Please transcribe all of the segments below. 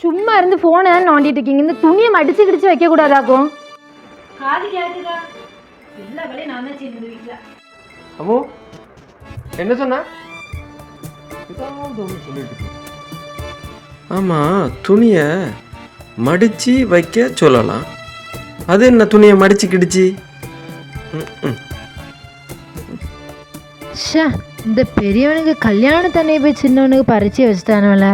சும்மா இருந்து ஃபோனை நோண்டிட்டு இருக்கீங்க. இந்த துணியை மடிச்சு கிடிச்சு வைக்க கூடாதாக்கும் காது கேட்டுதா எல்லா வேலையும் நான் தான் செய்யுது வீட்டில் அம்மோ என்ன சொன்ன? ஏதாவது ஒன்று சொல்லிட்டு இருக்கு. ஆமாம் துணியை மடித்து வைக்க சொல்லலாம். அது என்ன துணியை மடித்து கிடிச்சு? ம், ம். ஷே இந்த பெரியவனுக்கு கல்யாணத்தன்னை போய் சின்னவனுக்கு பறிச்சு வச்சுட்டானுவல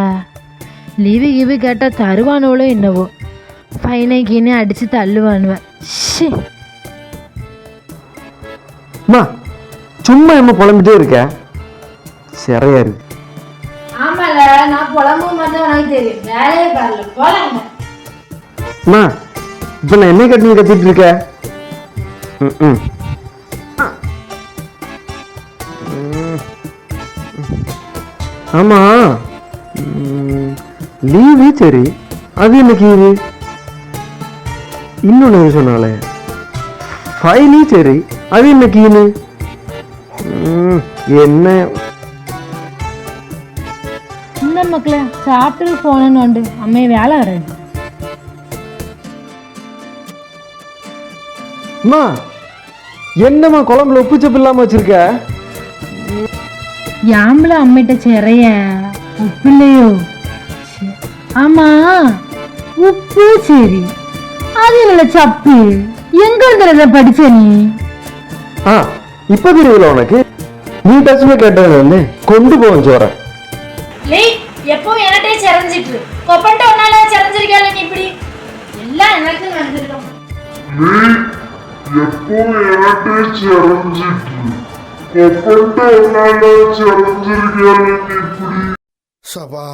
லீவு கீவு கேட்டால் தருவானுவளோ என்னவோ ஃபைனை கீனே அடித்து தள்ளுவானுவேன் ஷே அம்மா சும்மா என்ன புலம்பிட்டே இருக்க சிறையா இருக்கு ஆமால நான் புலம்பும் உனக்கு தெரியும் வேலையே பாருல போலாங்க அம்மா இப்போ நான் என்ன கட்டி கத்திட்டு இருக்க ம். ஆமா லீவு சரி அது எனக்கு இது இன்னொன்று சொன்னாலே? ஃபைனி சரி அது என்ன கீனு? ம், என்ன? மக்களே சாப்பிட்டு போனேன்னு உண்டு. அம்மையை வேலை வரேன் அம்மா என்னம்மா குழம்புல உப்பு சப்பு இல்லாம வச்சிருக்க? யாம்பல அம்மிட்ட சிறைய உப்பு இல்லையோ? ச்சே. ஆமா உப்பு சரி. அது இல்ல சப்பு. எங்க இருக்கிறத படிச்ச நீ? ஆ இப்ப தெரியல உனக்கு. நீ டச்சுமே கேட்டது வந்து கொண்டு போவேன் சோற லேய் எப்பவும் என்கிட்டே சிறஞ்சிட்டு கொப்பன்ட்ட ஒன்னால சிறஞ்சிருக்கால நீ இப்படி? எல்லாம் எனக்கு நடந்துடும் எப்பவும் எனக்கே செறஞ்சிட்டு கொப்பன்ட்டு ஒன்னால செறஞ்சிருக்கேன் இப்படி? சபா.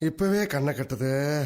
இப்பவே கண்ணை கட்டுது.